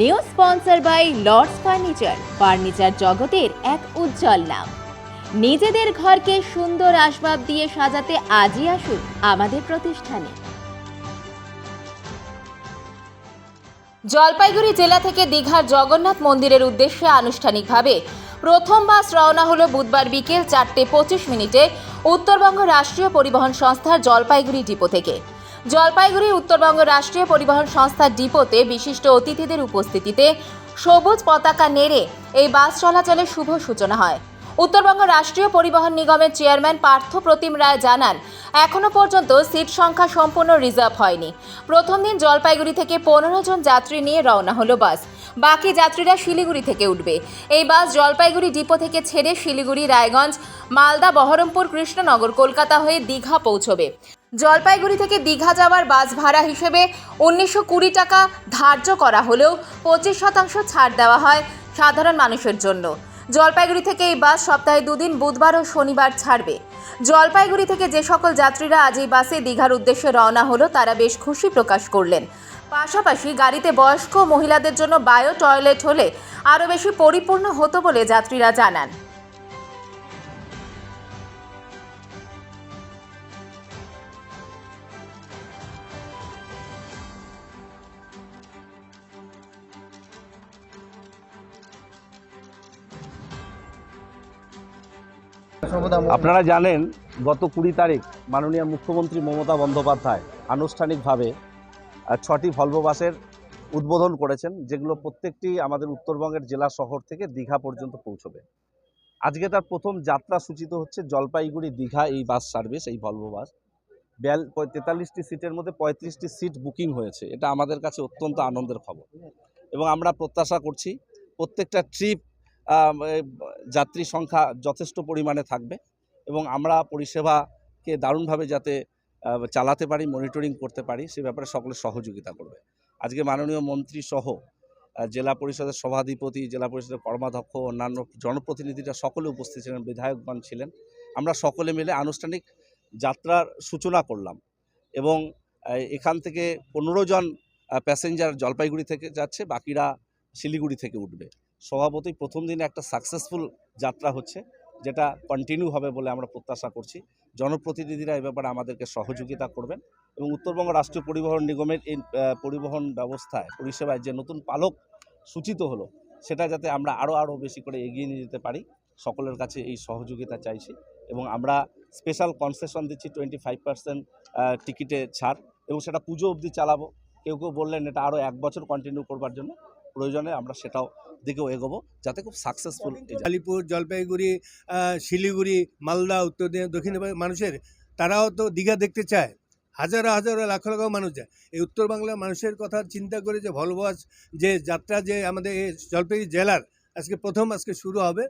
New sponsor by Lords furniture. Furniture জগতের এক উজ্জ্বল নাম। নিজেদের ঘরকে সুন্দর আসবাব দিয়ে সাজাতে আজই আসুন আমাদের প্রতিষ্ঠানে। জলপাইগুড়ি জেলা থেকে দীঘার জগন্নাথ মন্দিরের উদ্দেশ্যে আনুষ্ঠানিকভাবে প্রথম বাস রওনা হলো বুধবার বিকেল চারটে পঁচিশ মিনিটে উত্তরবঙ্গ রাষ্ট্রীয় পরিবহন সংস্থার জলপাইগুড়ি ডিপো থেকে। জলপাইগুড়ি, উত্তরবঙ্গ রাষ্ট্রীয় পরিবহন সংস্থার ডিপোতে বিশিষ্ট অতিথিদের উপস্থিতিতে সবুজ পতাকা নেড়ে এই বাস চলাচলের শুভ সূচনা হয়। উত্তরবঙ্গ রাষ্ট্রীয় পরিবহন নিগমের চেয়ারম্যান পার্থ প্রতিম রায় জানান, এখনও পর্যন্ত সিট সংখ্যা সম্পূর্ণ রিজার্ভ হয়নি। প্রথম দিন জলপাইগুড়ি থেকে পনেরো জন যাত্রী নিয়ে রওনা হলো বাস। বাকি যাত্রীরা শিলিগুড়ি থেকে উঠবে। এই বাস জলপাইগুড়ি ডিপো থেকে ছেড়ে শিলিগুড়ি, রায়গঞ্জ, মালদা, বহরমপুর, কৃষ্ণনগর, কলকাতা হয়ে দীঘা পৌঁছবে। জলপাইগুড়ি থেকে দীঘা যাওয়ার বাস ভাড়া হিসেবে উনিশশো কুড়ি টাকা ধার্য করা হলেও পঁচিশ শতাংশ ছাড় দেওয়া হয় সাধারণ মানুষের জন্য। জলপাইগুড়ি থেকে এই বাস সপ্তাহে দুদিন, বুধবার ও শনিবার ছাড়বে। জলপাইগুড়ি থেকে যে সকল যাত্রীরা আজ এই বাসে দীঘার উদ্দেশ্যে রওনা হলো, তারা বেশ খুশি প্রকাশ করলেন। পাশাপাশি গাড়িতে বয়স্ক মহিলাদের জন্য বায়ো টয়লেট হলে আরও বেশি পরিপূর্ণ হতো বলে যাত্রীরা জানান। আপনারা জানেন, গত কুড়ি তারিখ মাননীয় মুখ্যমন্ত্রী মমতা বন্দ্যোপাধ্যায় আনুষ্ঠানিকভাবে ছটি ভলভো বাসের উদ্বোধন করেছেন, যেগুলো প্রত্যেকটি আমাদের উত্তরবঙ্গের জেলা শহর থেকে দীঘা পর্যন্ত পৌঁছবে। আজকে তার প্রথম যাত্রা সূচিত হচ্ছে জলপাইগুড়ি দীঘা এই বাস সার্ভিস, এই ভলভো বাস। বিয়াল তেতাল্লিশটি সিটের মধ্যে পঁয়ত্রিশটি সিট বুকিং হয়েছে, এটা আমাদের কাছে অত্যন্ত আনন্দের খবর। এবং আমরা প্রত্যাশা করছি, প্রত্যেকটা ট্রিপ যাত্রী সংখ্যা যথেষ্ট পরিমাণে থাকবে এবং আমরা পরিষেবাকে দারুণভাবে যাতে চালাতে পারি মনিটরিং করতে পারি, সে ব্যাপারে সকলের সহযোগিতা করবে। আজকে মাননীয় মন্ত্রী সহ জেলা পরিষদের সভাধিপতি, জেলা পরিষদের কর্মাধ্যক্ষ, অন্যান্য জনপ্রতিনিধিরা সকলে উপস্থিত ছিলেন, বিধায়কগণ ছিলেন। আমরা সকলে মিলে আনুষ্ঠানিক যাত্রার সূচনা করলাম এবং এখান থেকে পনেরো জন প্যাসেঞ্জার জলপাইগুড়ি থেকে যাচ্ছে, বাকিরা শিলিগুড়ি থেকে উঠবে। স্বভাবতই প্রথম দিনে একটা সাকসেসফুল যাত্রা হচ্ছে, যেটা কন্টিনিউ হবে বলে আমরা প্রত্যাশা করছি। জনপ্রতিনিধিরা এ ব্যাপারে আমাদেরকে সহযোগিতা করবেন এবং উত্তরবঙ্গ রাষ্ট্রীয় পরিবহন নিগমের এই পরিবহন ব্যবস্থায়, পরিষেবায় যে নতুন পালক সূচিত হলো, সেটা যাতে আমরা আরও আরও বেশি করে এগিয়ে নিয়ে যেতে পারি, সকলের কাছে এই সহযোগিতা চাইছি এবং আমরা স্পেশাল কনসেশন দিচ্ছি টোয়েন্টি ফাইভ পার্সেন্ট টিকিটে ছাড় এবং সেটা পুজো অবধি চালাবো। কেউ কেউ বললেন এটা আরও এক বছর কন্টিনিউ করবার জন্য, প্রয়োজনে আমরা সেটাও দিকেও এগোবো যাতে খুব সাকসেসফুল আলিপুর জলপাইগুড়ি শিলিগুড়ি মালদা উত্তর দিনা- দক্ষিণ মানুষের তারাও তো দীঘা দেখতে চায়। হাজারো হাজারো লাখ লাখ মানুষ যায়। এই উত্তর বাংলার মানুষের কথা চিন্তা করে যে ভলবাস যে যাত্রা যে আমাদের এই জলপাইগুড়ি জেলার আজকে প্রথম আজকে শুরু হবে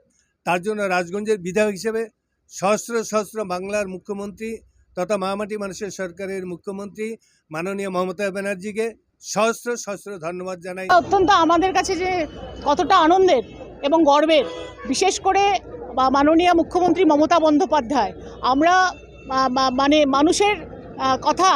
তার জন্য রাজগঞ্জের বিধায়ক হিসেবে সহস্র সহস্র বাংলার মুখ্যমন্ত্রী তথা মহামাটি মানুষের সরকারের মুখ্যমন্ত্রী মাননীয় মমতা ব্যানার্জিকে সহস্র সহস্র ধন্যবাদ জানাই। অত্যন্ত আমাদের কাছে যে কতটা আনন্দের এবং গর্বের। বিশেষ করে মাননীয় মুখ্যমন্ত্রী মমতা বন্দ্যোপাধ্যায়, আমরা মানে মানুষের কথা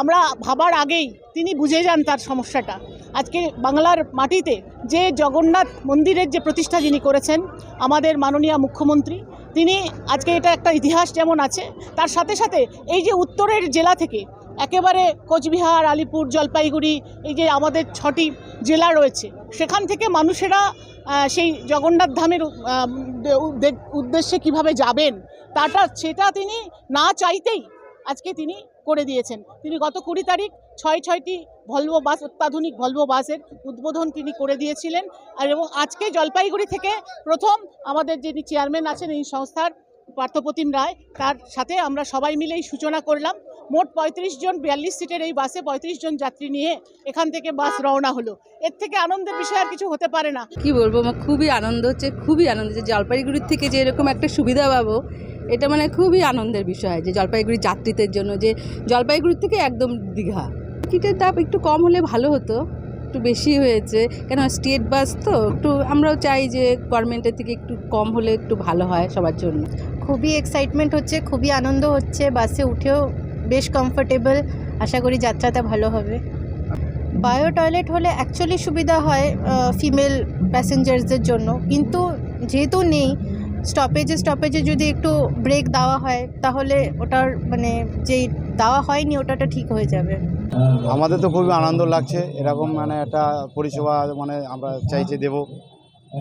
আমরা ভাবার আগেই তিনি বুঝে যান তার সমস্যাটা। আজকে বাংলার মাটিতে যে জগন্নাথ মন্দিরের যে প্রতিষ্ঠা যিনি করেছেন, আমাদের মাননীয় মুখ্যমন্ত্রী, তিনি আজকে এটা একটা ইতিহাস যেমন আছে, তার সাথে সাথে এই যে উত্তরের জেলা থেকে একেবারে কোচবিহার, আলিপুর, জলপাইগুড়ি, এই যে আমাদের ছটি জেলা রয়েছে, সেখান থেকে মানুষেরা সেই জগন্নাথ ধামের উদ্দেশ্যে কীভাবে যাবেন, তাটা, সেটা তিনি না চাইতেই আজকে তিনি করে দিয়েছেন। তিনি গত কুড়ি তারিখ ছয় ছয়টি ভলভো বাস, অত্যাধুনিক ভলভো বাসের উদ্বোধন তিনি করে দিয়েছিলেন। আর এবং আজকে জলপাইগুড়ি থেকে প্রথম আমাদের যিনি চেয়ারম্যান আছেন, এই সংস্থার পার্থপ্রতিম রায়, তার সাথে আমরা সবাই মিলেই সূচনা করলাম। মোট পঁয়ত্রিশ জন বিয়াল্লিশ সিটের এই বাসে পঁয়ত্রিশ জন যাত্রী নিয়ে এখান থেকে বাস রওনা হলো। এর থেকে আনন্দের বিষয় আর কিছু হতে পারে না। কি বলব আমার খুবই আনন্দ হচ্ছে খুবই আনন্দ হচ্ছে। জলপাইগুড়ির থেকে যে এরকম একটা সুবিধা পাবো এটা মানে খুবই আনন্দের বিষয় যে জলপাইগুড়ি যাত্রীদের জন্য যে জলপাইগুড়ি থেকে একদম দীঘা। টিকিটের দাম একটু কম হলে ভালো হতো একটু বেশি হয়েছে। কেন স্টেট বাস তো একটু আমরাও চাই যে গভর্নমেন্টের থেকে একটু কম হলে একটু ভালো হয় সবার জন্য। খুবই এক্সাইটমেন্ট হচ্ছে খুবই আনন্দ হচ্ছে বাসে উঠেও বেশ কমফোর্টেবল আশা করি যাত্রাটা ভালো হবে। বায়ো টয়লেট হলে অ্যাকচুয়ালি সুবিধা হয় ফিমেল প্যাসেঞ্জার্সদের জন্য। কিন্তু যেহেতু নেই স্টপেজে স্টপেজে যদি একটু ব্রেক দেওয়া হয়, তাহলে ওটার মানে যেই দেওয়া হয়নি, ওটাটা ঠিক হয়ে যাবে। আমাদের তো খুবই আনন্দ লাগছে। এরকম মানে একটা পরিষেবা মানে আমরা চাইছি দেব।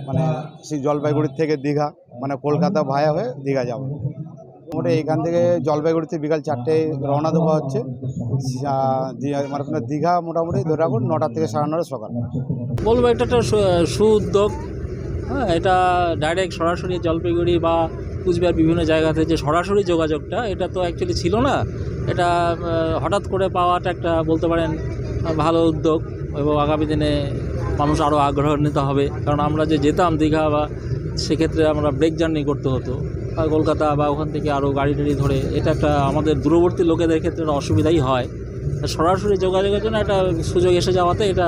মানে সেই জলপাইগুড়ির থেকে দীঘা মানে কলকাতা ভায়া হয়ে দীঘা যাব। মোটামুটি এখান থেকে জলপাইগুড়িতে বিকাল চারটে রওনা দেওয়া হচ্ছে। মানে দীঘা মোটামুটি ধরে রাখুন নটা থেকে সাড়ে নটা সকাল। বলব এটা একটা সু- সুউদ্যোগ। হ্যাঁ এটা ডাইরেক্ট সরাসরি জলপাইগুড়ি বা কুচবিহার বিভিন্ন জায়গাতে যে সরাসরি যোগাযোগটা, এটা তো অ্যাকচুয়ালি ছিল না। এটা হঠাৎ করে পাওয়াটা একটা বলতে পারেন, ভালো উদ্যোগ এবং আগামী দিনে মানুষ আরও আগ্রহ নিতে হবে। কারণ আমরা যে যেতাম দীঘা বা সেক্ষেত্রে আমরা ব্রেক জার্নি করতে হতো। কলকাতা বা ওখান থেকে আরও গাড়ি টাড়ি ধরে, এটা একটা আমাদের দূরবর্তী লোকেদের ক্ষেত্রে অসুবিধাই হয়। সরাসরি যোগাযোগের জন্য একটা সুযোগ এসে যাওয়াতে এটা